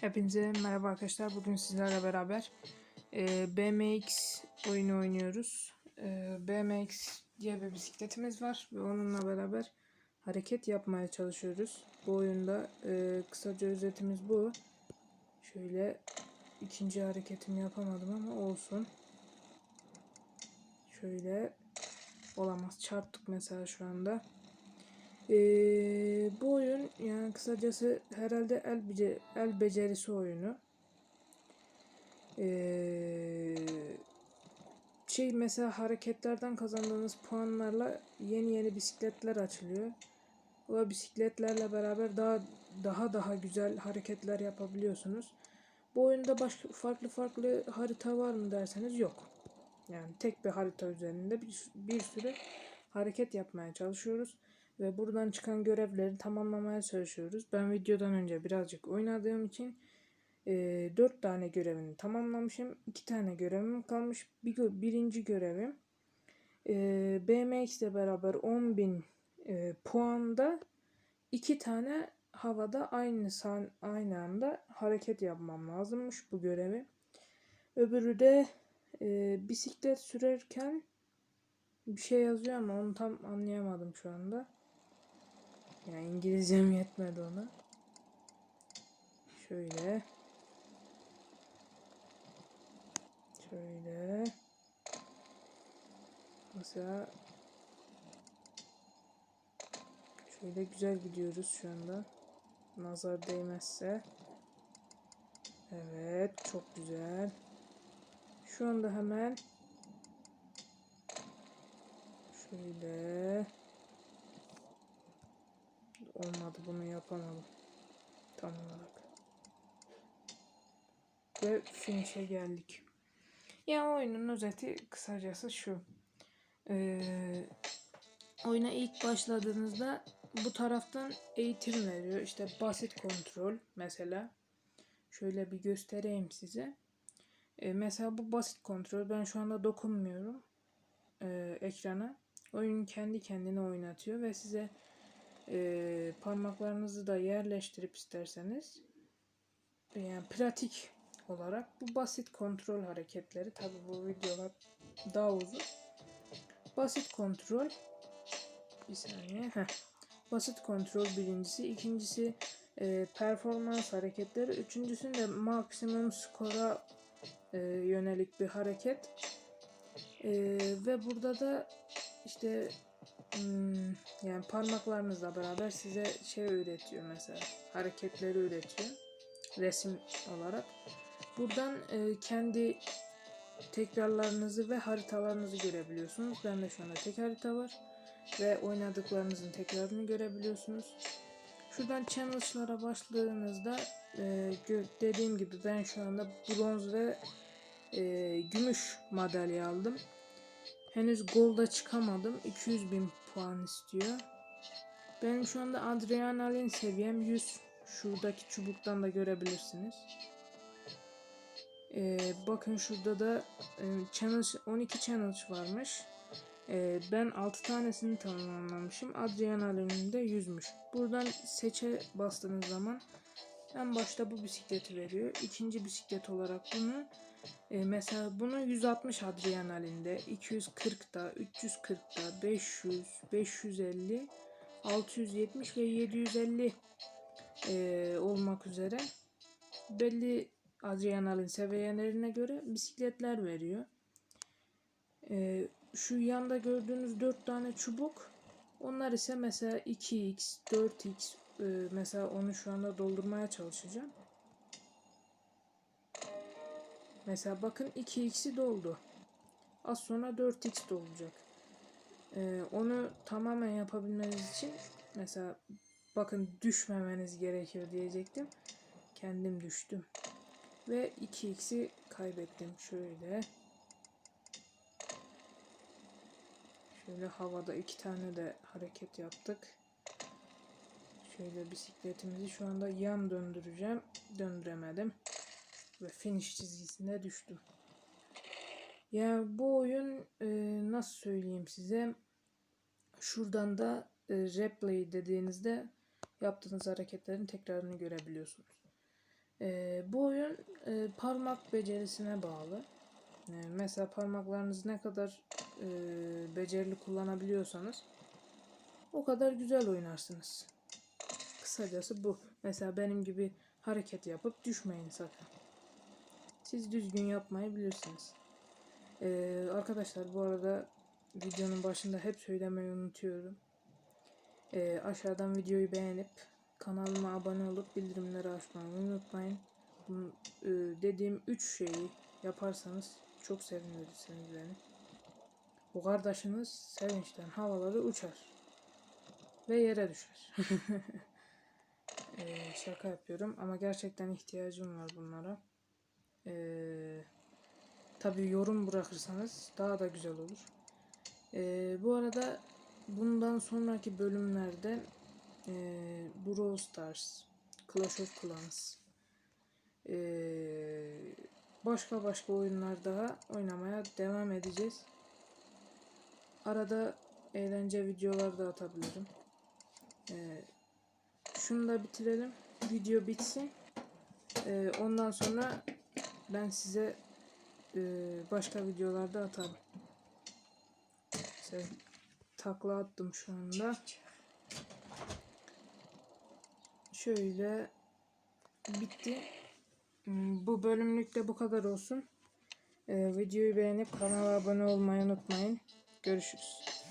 Hepinize merhaba arkadaşlar. Bugün sizlerle beraber e, BMX oyunu oynuyoruz. E, BMX diye bir bisikletimiz var ve onunla beraber hareket yapmaya çalışıyoruz. Bu oyunda e, kısaca özetimiz bu. Şöyle ikinci hareketimi yapamadım ama olsun. Şöyle olamaz. Çarptık mesela şu anda. Ee, bu oyun yani kısacası herhalde el, bece el becerisi oyunu. Ee, şey mesela hareketlerden kazandığınız puanlarla yeni yeni bisikletler açılıyor. O bisikletlerle beraber daha daha daha güzel hareketler yapabiliyorsunuz. Bu oyunda başka farklı farklı harita var mı derseniz yok. Yani tek bir harita üzerinde bir, bir sürü hareket yapmaya çalışıyoruz ve buradan çıkan görevleri tamamlamaya çalışıyoruz. Ben videodan önce birazcık oynadığım için e, 4 tane görevini tamamlamışım. 2 tane görevim kalmış. Bir, birinci görevim e, BMX ile beraber 10.000 e, puanda 2 tane havada aynı san aynı anda hareket yapmam lazımmış bu görevi. Öbürü de e, bisiklet sürerken bir şey yazıyor ama onu tam anlayamadım şu anda. Yani İngilizcem yetmedi ona. Şöyle. Şöyle. Mesela şöyle güzel gidiyoruz şu anda. Nazar değmezse. Evet, çok güzel. Şu anda hemen şöyle olmadı bunu yapamadım. Tam olarak. Ve finish'e geldik. Ya oyunun özeti kısacası şu. Ee, oyuna ilk başladığınızda bu taraftan eğitim veriyor. İşte basit kontrol mesela. Şöyle bir göstereyim size. Ee, mesela bu basit kontrol ben şu anda dokunmuyorum e, ekrana. Oyun kendi kendine oynatıyor ve size e, parmaklarınızı da yerleştirip isterseniz yani pratik olarak bu basit kontrol hareketleri. Tabi bu videolar daha uzun. Basit kontrol bir saniye. Heh. basit kontrol birincisi. İkincisi e, performans hareketleri. Üçüncüsünde maksimum skora e, yönelik bir hareket. E, ve burada da işte yani parmaklarınızla beraber size şey öğretiyor mesela. Hareketleri öğretiyor. Resim olarak. Buradan e, kendi tekrarlarınızı ve haritalarınızı görebiliyorsunuz. Bende şu anda tek harita var. Ve oynadıklarınızın tekrarını görebiliyorsunuz. Şuradan challenge'lara başladığınızda e, dediğim gibi ben şu anda bronz ve e, gümüş madalya aldım. Henüz golda çıkamadım. 200 bin puan istiyor. Benim şu anda adrenalin seviyem 100. Şuradaki çubuktan da görebilirsiniz. Ee, bakın şurada da e, challenge 12 challenge varmış. Ee, ben 6 tanesini tamamlamışım. Adrenalinim de 100'müş. Buradan seçe bastığınız zaman en başta bu bisikleti veriyor. İkinci bisiklet olarak bunu e, mesela bunu 160 adrenalinde, 240'da, 340'da, 500, 550, 670 ve 750 e, olmak üzere belli adrenalin seviyelerine göre bisikletler veriyor. E, şu yanda gördüğünüz 4 tane çubuk onlar ise mesela 2x, 4x e, mesela onu şu anda doldurmaya çalışacağım. Mesela bakın 2x'i doldu. Az sonra 4x dolacak. Ee, onu tamamen yapabilmeniz için mesela bakın düşmemeniz gerekir diyecektim. Kendim düştüm. Ve 2x'i kaybettim. Şöyle. Şöyle havada iki tane de hareket yaptık. Şöyle bisikletimizi şu anda yan döndüreceğim. Döndüremedim ve finish çizgisine düştüm. Ya bu oyun e, nasıl söyleyeyim size şuradan da e, replay dediğinizde yaptığınız hareketlerin tekrarını görebiliyorsunuz. Ee, bu oyun e, parmak becerisine bağlı. Ee, mesela parmaklarınız ne kadar e, becerili kullanabiliyorsanız o kadar güzel oynarsınız. Kısacası bu. Mesela benim gibi hareket yapıp düşmeyin sakın. Siz düzgün yapmayı bilirsiniz. Ee, arkadaşlar bu arada videonun başında hep söylemeyi unutuyorum. Ee, aşağıdan videoyu beğenip kanalıma abone olup bildirimleri açmayı unutmayın. Bu, e, dediğim 3 şeyi yaparsanız çok sevinirsiniz beni. Bu kardeşiniz sevinçten havaları uçar ve yere düşer. Ee, şaka yapıyorum ama gerçekten ihtiyacım var bunlara. Ee, tabii yorum bırakırsanız daha da güzel olur. Ee, bu arada bundan sonraki bölümlerde e, Brawl Stars, Clash of Clans, e, başka başka oyunlar daha oynamaya devam edeceğiz. Arada eğlence videolar da atabilirim. Ee, şunu da bitirelim. Video bitsin. Ee, ondan sonra ben size e, başka videolarda atarım. Şey, takla attım şu anda. Şöyle bitti. Hmm, Bu bölümlük de bu kadar olsun. Ee, videoyu beğenip kanala abone olmayı unutmayın. Görüşürüz.